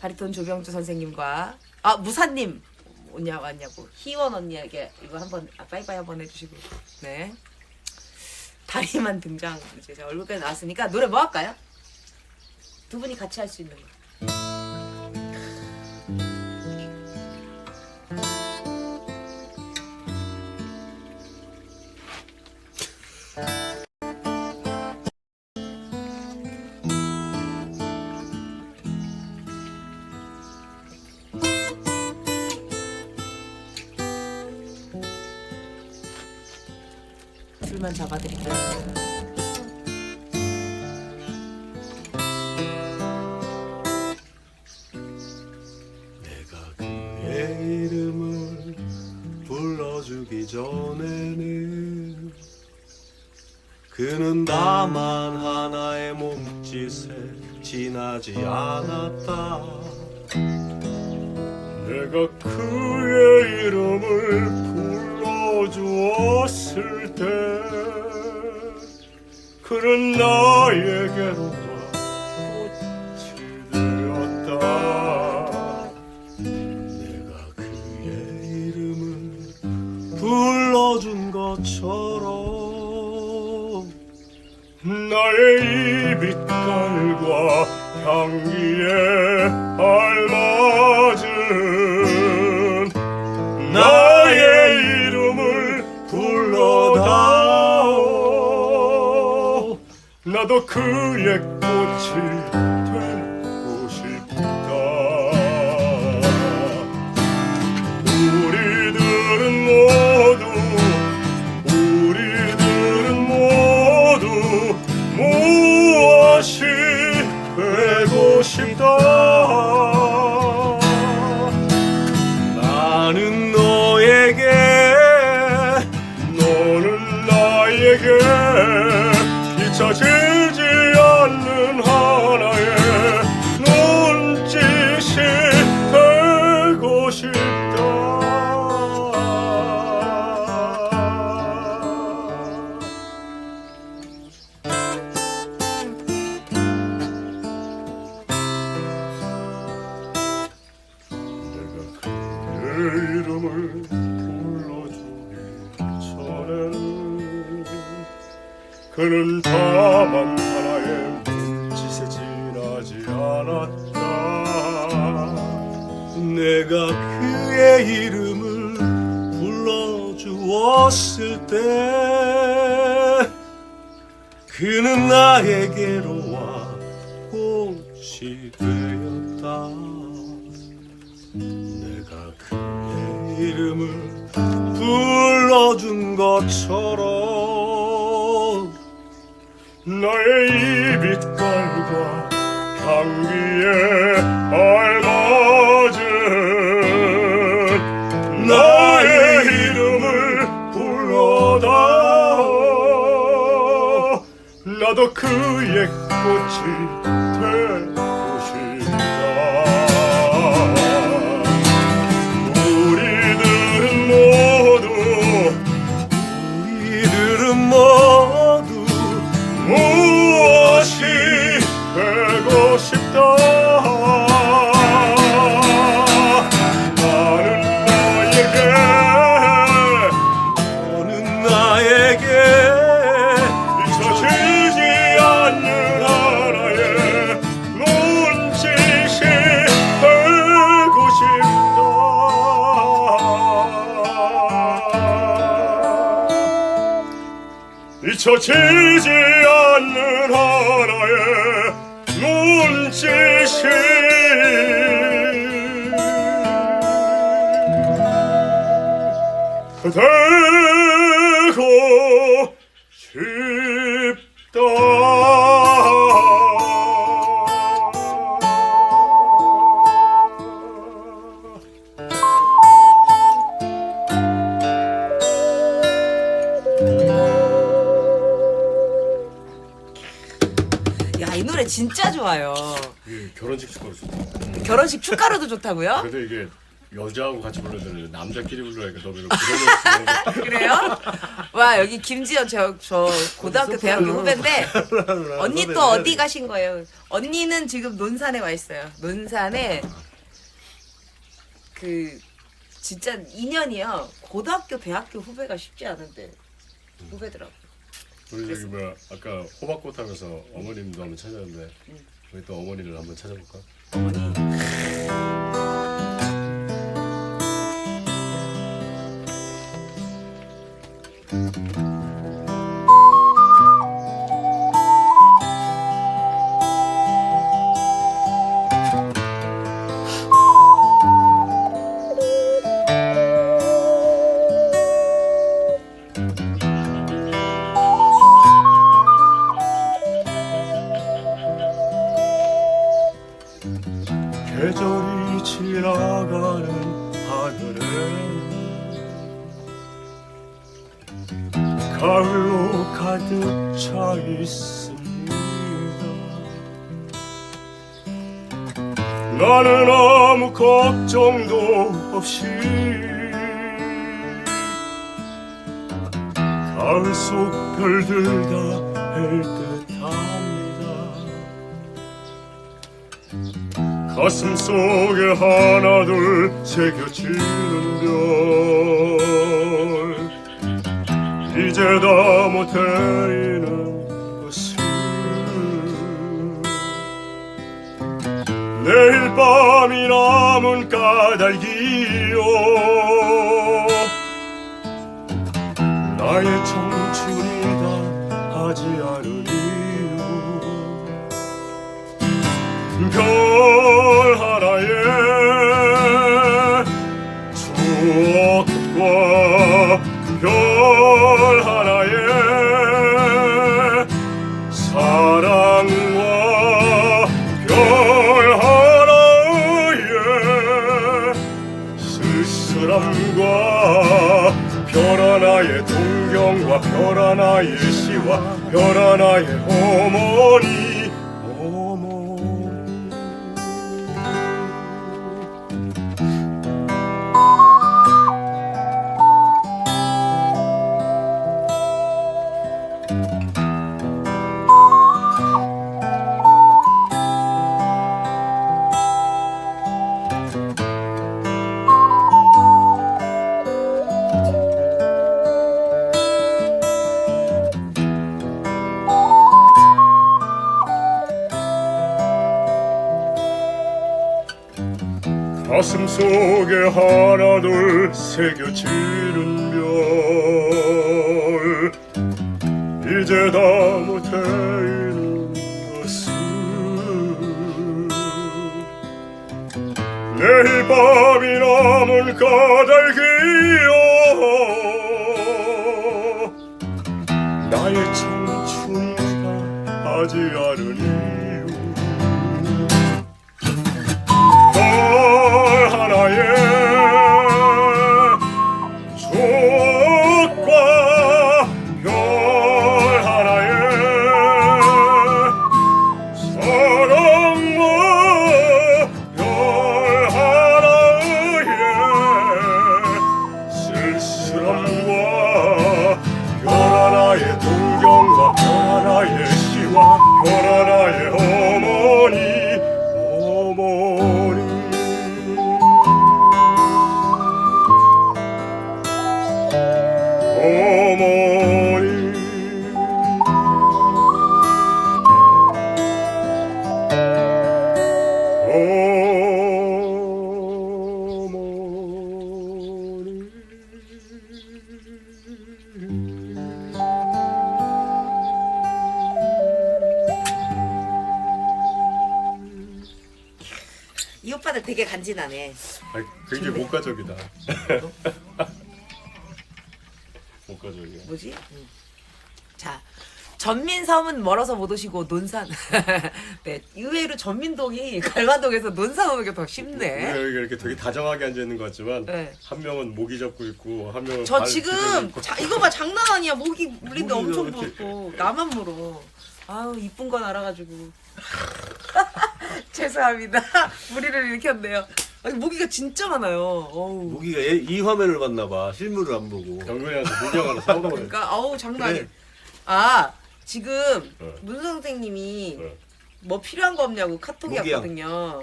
바리톤 조병주 선생님과 아 무사님 오냐 왔냐고 희원 언니에게 이거 한번 아, 빠이빠이 한번 해주시고 네 다리만 등장 이제 제 얼굴까지 나왔으니까 노래 뭐 할까요? 두 분이 같이 할 수 있는 거. 줄만 잡아드릴게요. 내가 그의 이름을 불러주기 전에는 그는 다만 하나의 몸짓에 지나지 않았다 내가 그의 이름을 불러주었을 때 그는 나에게로 와 꽃이 되었다 내가 그의 이름을 불러준 것처럼 나의 이 빛깔과 향기 나도 그의 꽃이 되고 싶다. 우리들은 모두 우리들은 모두 무엇이 되고 싶다 이름을 불러주기 전에는 그는 다만 하나의 눈짓에 지나지 않았다. 내가 그의 이름을 불러주었을 때 그는 나에게로 와 꽃이 되었다 내가 그의 이름을 불러준 것처럼 나의 이 빛깔과 향기에 알맞은 나의 이름을 불러다오 나도 그의 꽃이 잊혀지지 않는 하나의 눈짓이. 되고 야 이 노래 진짜 좋아요. 결혼식 축가로 좋다 결혼식 축가로도 좋다고요? 그래도 이게 여자하고 같이 불러야 남자끼리 불러야니까 너왜 그런 거 그래요? 와 여기 김지연 저, 저 고등학교 대학교 후배인데 언니 또 어디 가신 거예요? 언니는 지금 논산에 와 있어요. 논산에 그 진짜 인연이요. 고등학교 대학교 후배가 쉽지 않은데 후배더라고. 우리 저기 뭐야 아까 호박꽃 하면서 어머님도 한번 찾았는데 우리 또 어머니를 한번 찾아볼까? 어머니. 나는 아무 걱정도 없이 가을 속 별들 다 헬듯합니다. 가슴 속에 하나 둘 새겨지는 별 이제 다 못해이는 밤이 남은 까닭이요. 나의 청 어 가슴 속에 하나 둘 새겨지는 별. 이제 다 못해이는 것을 내일 밤이 남은 까닭이요. 나의 청춘이다 하지 이 이 오빠들 되게 간지나네. 아, 굉장히 목가적이다. 목가적이야. 뭐지? 자, 전민섬은 멀어서 못 오시고 논산. 네, 의외로 전민동이 갈만동에서 논산 오는 게 더 쉽네. 우리가 여기 이렇게 되게 다정하게 앉아 있는 것 같지만 네. 한 명은 모기 잡고 있고 한 명은 저발 지금 있고. 자, 이거 봐 장난 아니야 목이 물린데 목이 엄청 이렇게. 부었고 나만 물어. 아우 이쁜 건 알아가지고 죄송합니다 무리를 일으켰네요. 아니 모기가 진짜 많아요. 어우. 무기가 얘- 이 화면을 봤나 봐. 실물을 안 보고. 물병 하나 사오라고 그래. 그러니까 어우 장난 그래. 아니야. 아 지금 어. 문 선생님이 어. 뭐 필요한 거 없냐고 카톡이 모기야. 왔거든요.